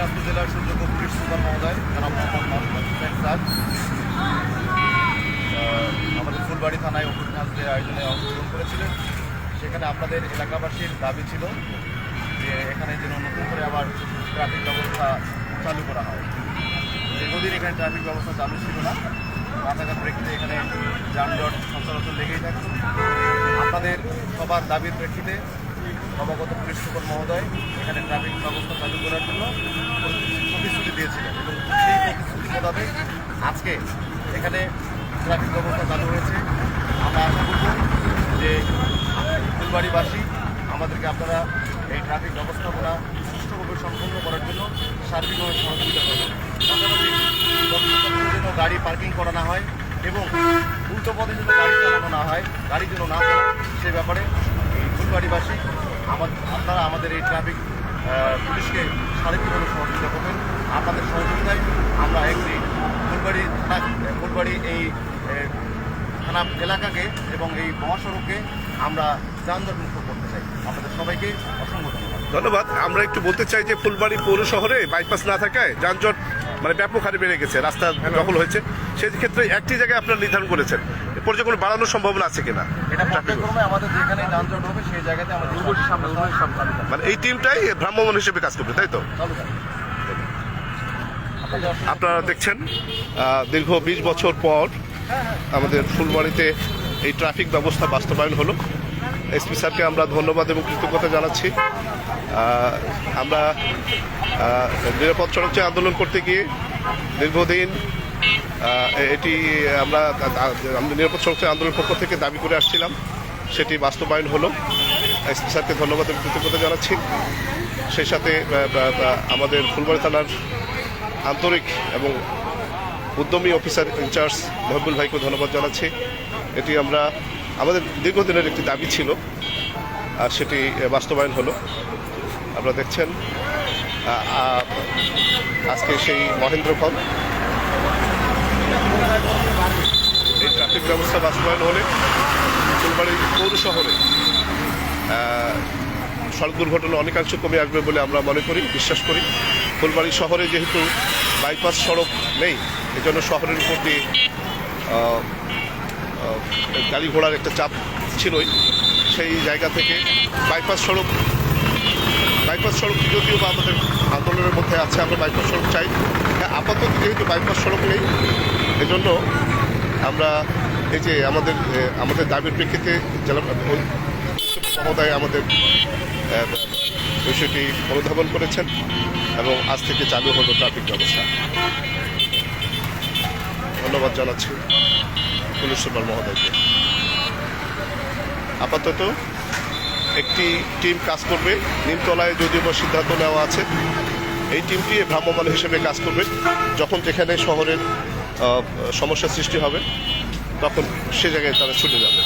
দিনাজপুর জেলার সুযোগ্য police super মহোদয়, জনাব মোহাম্মদ মোহাম্মদ স্যার। আমাদের ফুলবাড়ি থানায় অভিজ্ঞান যে আয়োজনে অংশগ্রহণ করেছিলেন। সেখানে আপনাদের এলাকাবাসীর দাবি ছিল যে এখানে যেন নতুন করে আবার ট্রাফিক ব্যবস্থা চালু করা হয়। দীর্ঘদিন এখানে ট্রাফিক ব্যবস্থা চালু ছিল না। রাস্তাঘাট প্রেক্ষিতে এখানে যানজট সচরাচর লেগেই থাকে। আপনাদের সবার দাবির প্রেক্ষিতে নবাগত পুলিশ সুপার মহোদয় এখানে ট্রাফিক ব্যবস্থা চালু করার জন্য প্রতিশ্রুতি দিয়েছিলেন এবং সেই প্রতিশ্রুতি আজকে এখানে ট্রাফিক ব্যবস্থা চালু হয়েছে। আমরা আশা করব যে ফুলবাড়িবাসী আমাদেরকে আপনারা এই ট্রাফিক ব্যবস্থাপনা সুষ্ঠুভাবে সম্পন্ন করার জন্য সার্বিকভাবে সহযোগিতা করবেন। যেন গাড়ি পার্কিং করা না হয় এবং উল্টো পথে যেন গাড়ি চালানো না হয়, গাড়ি যেন না চলে সে ব্যাপারে আমার আপনারা আমাদের এই ট্রাফিক পুলিশকে সার্বিকভাবে সহযোগিতা করবেন। আপনাদের সহযোগিতায় আমরা একটি ফুলবাড়ি ফুলবাড়ি এই থানা এলাকাকে এবং এই মহাসড়ককে আমরা যানজট মুক্ত করতে চাই। আপনাদের সবাইকে অসংখ্য ধন্যবাদ। ধন্যবাদ। আমরা একটু বলতে চাই যে ফুলবাড়ি পৌর শহরে বাইপাস না থাকায় যানজট মানে ব্যাপক হারে বেড়ে গেছে রাস্তা দখল হয়েছে। সেই ক্ষেত্রে একটি জায়গায় আপনারা নির্ধারণ করেছেন এরপর যে কোনো বাড়ানোর সম্ভাবনা আছে কিনা? আমাদের যেখানে যানজট হবে সেই জায়গাতে আমাদের উর্বশী সামনে উর্বশী সামনে। চালু থাকবে। মানে এই টিমটাই ভ্রাম্যমান হিসেবে কাজ করবে তাই তো? আপনারা দেখছেন দীর্ঘ বিশ বছর পর আমাদের ফুলবাড়িতে এই ট্রাফিক ব্যবস্থা বাস্তবায়ন হলো। এসপি স্যারকে আমরা ধন্যবাদ এবং কৃতজ্ঞতা জানাচ্ছি। আমরা নিরাপদ সড়ক চাই আন্দোলন করতে গিয়ে দীর্ঘদিন এটি আমরা আমরা নিরাপদ সড়ক চেয়ে আন্দোলনের পক্ষ থেকে দাবি করে আসছিলাম। সেটি বাস্তবায়ন হলো। এসপি স্যারকে ধন্যবাদ এবং কৃতজ্ঞতা জানাচ্ছি। সেই সাথে আমাদের ফুলবাড়ি থানার আন্তরিক এবং উদ্যমী অফিসার ইনচার্জ মহবুল ভাইকে ধন্যবাদ জানাচ্ছি। এটি আমরা, আমাদের দীর্ঘদিনের একটি দাবি ছিল, আর সেটি বাস্তবায়ন হলো। আপনারা দেখছেন। আজকে সেই মহেন্দ্র মহেন্দ্রক্ষণ এই ট্রাফিক ব্যবস্থা বাস্তবায়ন হলে ফুলবাড়ি পৌর শহরে সড়ক দুর্ঘটনা অনেকাংশ কমে আসবে বলে আমরা মনে করি, বিশ্বাস করি। ফুলবাড়ি শহরে যেহেতু বাইপাস সড়ক নেই, এজন্য শহরের উপর দিয়ে গাড়ি ঘোড়ার একটা চাপ ছিলই। সেই জায়গা থেকে বাইপাস সড়ক বাইপাস সড়ক যদিও বা আমাদের আন্দোলনের মধ্যে আছে আমরা বাইপাস সড়ক চাই। হ্যাঁ, আপাতত যেহেতু বাইপাস সড়ক নেই এজন্য আমরা এই যে আমাদের আমাদের দাবির প্রেক্ষিতে জেলা মহোদয় আমাদের বিষয়টি অনুধাবন করেছেন এবং আজ থেকে চালু হলো ট্রাফিক ব্যবস্থা। ধন্যবাদ জানাচ্ছি পুলিশ সুপার মহোদয়কে। আপাতত একটি টিম কাজ করবে। নিমতলায় যদিও বা সিদ্ধান্ত নেওয়া আছে, এই টিমটি ভ্রাম্যমান হিসেবে কাজ করবে। যখন যেখানে শহরের সমস্যা সৃষ্টি হবে, তখন সে জায়গায় তারা ছুটে যাবে।